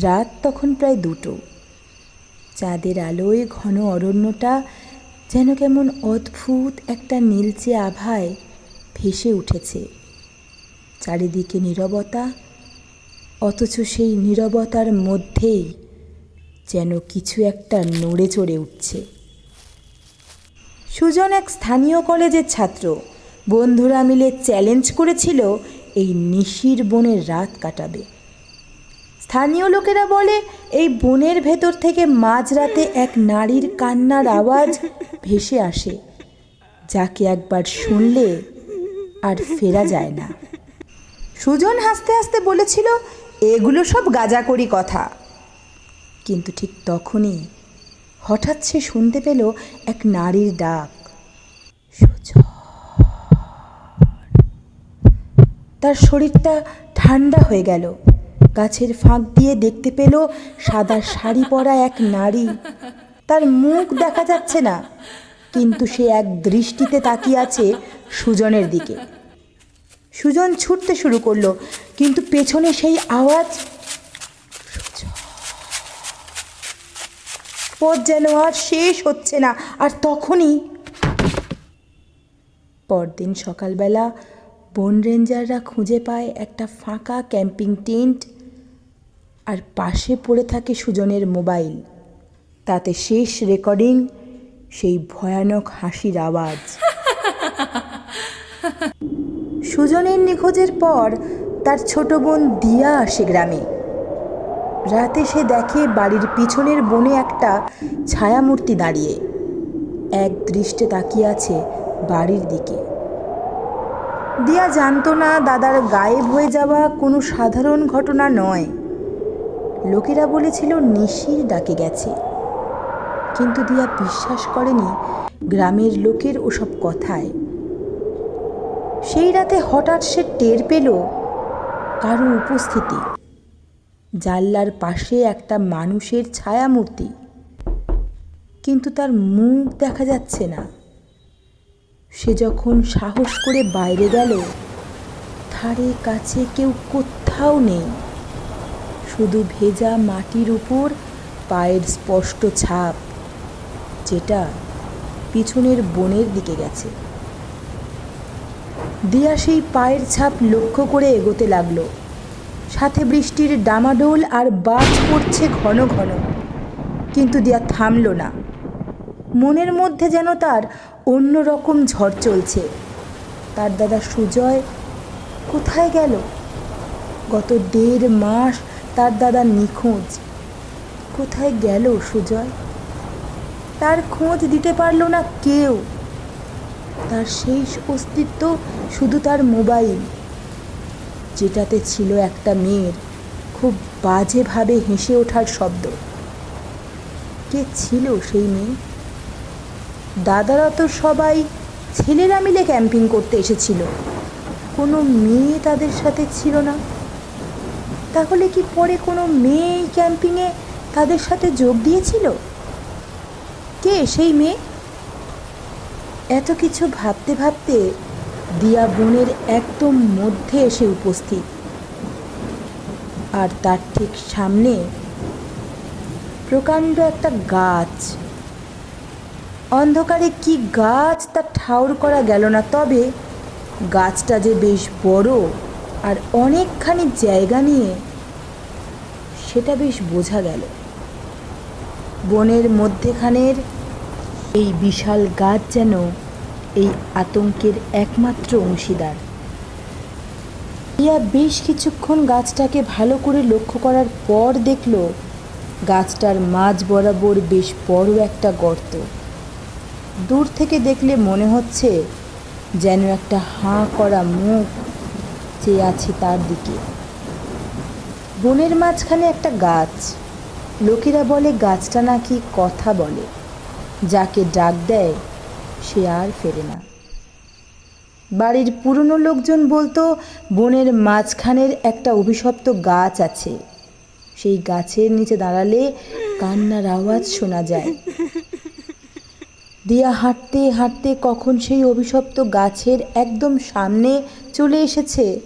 রাত তখন প্রায় দুটো। চাঁদের আলোয় ঘন অরণ্যটা যেন কেমন অদ্ভুত একটা নীলচে আভায় ভেসে উঠেছে। চারিদিকে নীরবতা, অথচ সেই নীরবতার মধ্যেই যেন কিছু একটা নড়ে চড়ে উঠছে। সুজন এক স্থানীয় কলেজের ছাত্র। বন্ধুরা মিলে চ্যালেঞ্জ করেছিল এই নিশির বনের রাত কাটাবে। স্থানীয় লোকেরা বলে, এই বনের ভেতর থেকে মাঝরাতে এক নারীর কান্নার আওয়াজ ভেসে আসে, যাকে একবার শুনলে আর ফেরা যায় না। সুজন হাসতে হাসতে বলেছিল, এগুলো সব গাজাকড়ি কথা। কিন্তু ঠিক তখনই হঠাৎ সে শুনতে পেল এক নারীর ডাক। সুজন! তার শরীরটা ঠান্ডা হয়ে গেল। গাছের ফাঁক দিয়ে দেখতে পেল সাদা শাড়ি পরা এক নারী তার মুখ দেখা যাচ্ছে না, কিন্তু সে এক দৃষ্টিতে তাকিয়ে আছে সুজনের দিকে সুজন ছুটতে শুরু করল, কিন্তু পেছনে সেই আওয়াজ। পথ যেন আর শেষ হচ্ছে না, আর তখনই পরদিন সকালবেলা বন রেঞ্জাররা খুঁজে পায় একটা ফাঁকা ক্যাম্পিং টেন্ট আর পাশে পড়ে থাকে সুজনের মোবাইল। তাতে শেষ রেকর্ডিং সেই ভয়ানক হাসির আওয়াজ। সুজনের নিখোঁজের পর তার ছোট বোন দিয়া আসে গ্রামে। রাতে সে দেখে বাড়ির পিছনের বনে একটা ছায়ামূর্তি দাঁড়িয়ে। এক দৃষ্টে তাকিয়ে আছে বাড়ির দিকে। দিয়া জানতো না দাদার গায়েব হয়ে যাওয়া কোনো সাধারণ ঘটনা নয়। লোকেরা বলেছিল, নিশির ডাকে গেছে। কিন্তু দিয়া বিশ্বাস করেনি, গ্রামের লোকের ওসব কথায়। সেই রাতে হঠাৎ সে টের পেল কারও উপস্থিতি। জানলার পাশে একটা মানুষের ছায়ামূর্তি। কিন্তু তার মুখ দেখা যাচ্ছে না। সে যখন সাহস করে বাইরে গেল, ধারে কাছে কেউ কোথাও নেই। শুধু ভেজা মাটির উপর পায়ের স্পষ্ট ছাপ, যেটা পিছনের বনের দিকে গেছে। দিয়া সেই পায়ের ছাপ লক্ষ্য করে এগোতে লাগল। সাথে বৃষ্টির ডামাডোল আর বাজ পড়ছে ঘন ঘন। কিন্তু দিয়া থামল না। মনের মধ্যে যেন তার অন্য রকম ঝড় চলছে। তার দাদা সুজয় কোথায় গেল? গত দেড় মাস তার দাদা নিখোঁজ। কোথায় গেল সুজয়? তার খোঁজ দিতে পারল না কেউ। তার শেষ অস্তিত্ব শুধু তার মোবাইল। যেটাতে ছিল একটা মেয়ের খুব বাজেভাবে হেসে ওঠার শব্দ। কে ছিল সেই মেয়ে? দাদারা তো সবাই ছেলেরা মিলে ক্যাম্পিং করতে এসেছিল। কোনো মেয়ে তাদের সাথে ছিল না। তাহলে কি পরে কোনো মেয়ে এই ক্যাম্পিংয়ে তাদের সাথে যোগ দিয়েছিল? কে সেই মেয়ে? এত কিছু ভাবতে ভাবতে দিয়া বনের একদম মধ্যে এসে উপস্থিত। আর তার ঠিক সামনে প্রকাণ্ড একটা গাছ। অন্ধকারে কি গাছ তা ঠাউর করা গেল না, তবে গাছটা যে বেশ বড়। আর অনেকখানি জায়গা নিয়ে সেটা বেশ বোঝা গেল। বনের মধ্যেখানের এই বিশাল গাছ যেন এই আতঙ্কের একমাত্র অংশীদার। ইয়া বেশ কিছুক্ষণ গাছটাকে ভালো করে লক্ষ্য করার পর দেখল, গাছটার মাঝ বরাবর বেশ বড় একটা গর্ত। দূর থেকে দেখলে মনে হচ্ছে যেন একটা হাঁ করা মুখ চেয়ে আছে তার দিকে। বনের মাঝখানে একটা গাছ। লোকেরা বলে, গাছটা নাকি কথা বলে। যাকে ডাক দেয়, সে আর ফেরে না। বাড়ির পুরনো লোকজন বলতো, বনের মাঝখানের একটা অভিশপ্ত গাছ আছে। সেই গাছের নিচে দাঁড়ালে কান্নার আওয়াজ শোনা যায়। দিয়া হাঁটতে হাঁটতে কখন সেই অভিশপ্ত গাছের একদম সামনে চলে এসেছে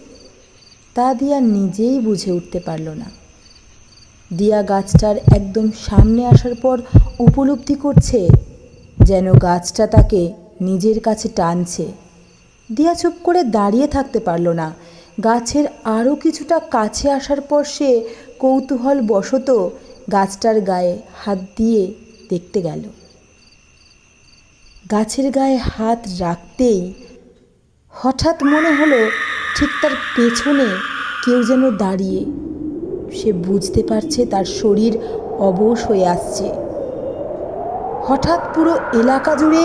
তা দিয়া নিজেই বুঝে উঠতে পারল না। দিয়া গাছটার একদম সামনে আসার পর উপলব্ধি করছে যেন গাছটা তাকে নিজের কাছে টানছে। দিয়া চুপ করে দাঁড়িয়ে থাকতে পারল না। গাছের আরও কিছুটা কাছে আসার পর সে কৌতূহল বশত গাছটার গায়ে হাত দিয়ে দেখতে গেল। গাছের গায়ে হাত রাখতেই হঠাৎ মনে হলো ঠিক তার পেছনে কেউ যেন দাঁড়িয়ে, সে বুঝতে পারছে তার শরীর অবশ হয়ে আসছে। হঠাৎ পুরো এলাকা জুড়ে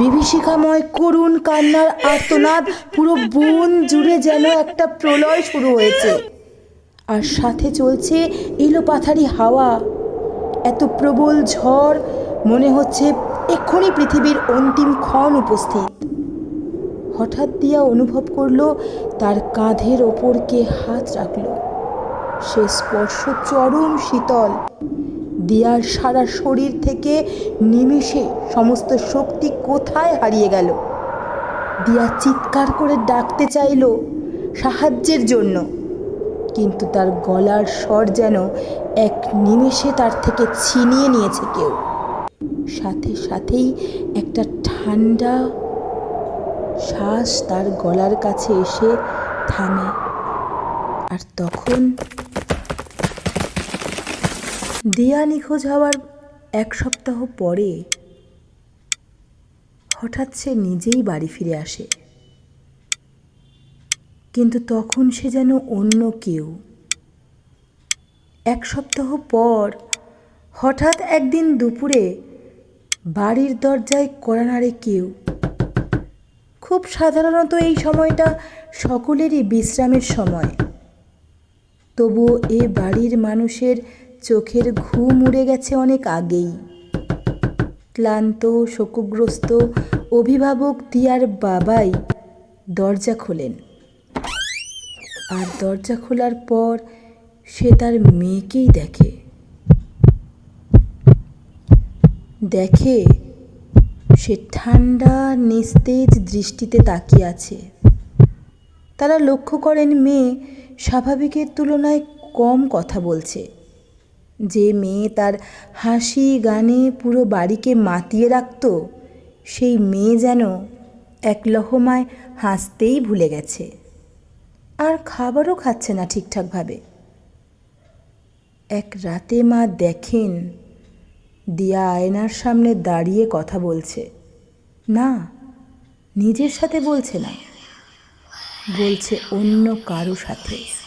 বিভীষিকাময় করুণ কান্নার আর্তনাদ, পুরো বন জুড়ে যেন একটা প্রলয় শুরু হয়েছে। আর সাথে চলছে এলোপাথারি হাওয়া, এত প্রবল ঝড়, মনে হচ্ছে এক্ষুনি পৃথিবীর অন্তিম ক্ষণ উপস্থিত। হঠাৎ দিয়া অনুভব করল, তার কাঁধের ওপর কে হাত রাখল। সে স্পর্শ চরম শীতল। দিয়ার সারা শরীর থেকে নিমিষে সমস্ত শক্তি কোথায় হারিয়ে গেল? দিয়া চিৎকার করে ডাকতে চাইল সাহায্যের জন্য। কিন্তু তার গলার স্বর যেন এক নিমেষে তার থেকে ছিনিয়ে নিয়েছে কেউ। সাথে সাথেই একটা ঠান্ডা শ্বাস তার গলার কাছে এসে থামে। আর তখন দিয়া নিখোঁজ হওয়ার এক সপ্তাহ পরে হঠাৎ সে নিজেই বাড়ি ফিরে আসে। কিন্তু তখন সে যেন অন্য কেউ। এক সপ্তাহ পর হঠাৎ একদিন দুপুরে বাড়ির দরজায় কড়া নাড়ে কেউ খুব সাধারণত এই সময়টা সকলেরই বিশ্রামের সময়। তবুও এ বাড়ির মানুষের চোখের ঘুম উড়ে গেছে অনেক আগেই। ক্লান্ত, শোকগ্রস্ত অভিভাবক দিয়ার বাবাই দরজা খোলেন। আর দরজা খোলার পর সে তার মেয়েকেই দেখে। দেখে সে ঠান্ডা নিস্তেজ দৃষ্টিতে তাকিয়ে আছে। তারা লক্ষ্য করেন মেয়ে স্বাভাবিকের তুলনায় কম কথা বলছে। যে মেয়ে তার হাসি গানে পুরো বাড়িকে মাতিয়ে রাখত, সেই মেয়ে যেন এক লহমায় হাসতেই ভুলে গেছে। আর খাবারও খাচ্ছে না ঠিকঠাকভাবে। এক রাতে মা দেখেন দিয়া আয়নার সামনে দাঁড়িয়ে কথা বলছে। না, নিজের সাথে বলছে না। বলছে অন্য কারও সাথে।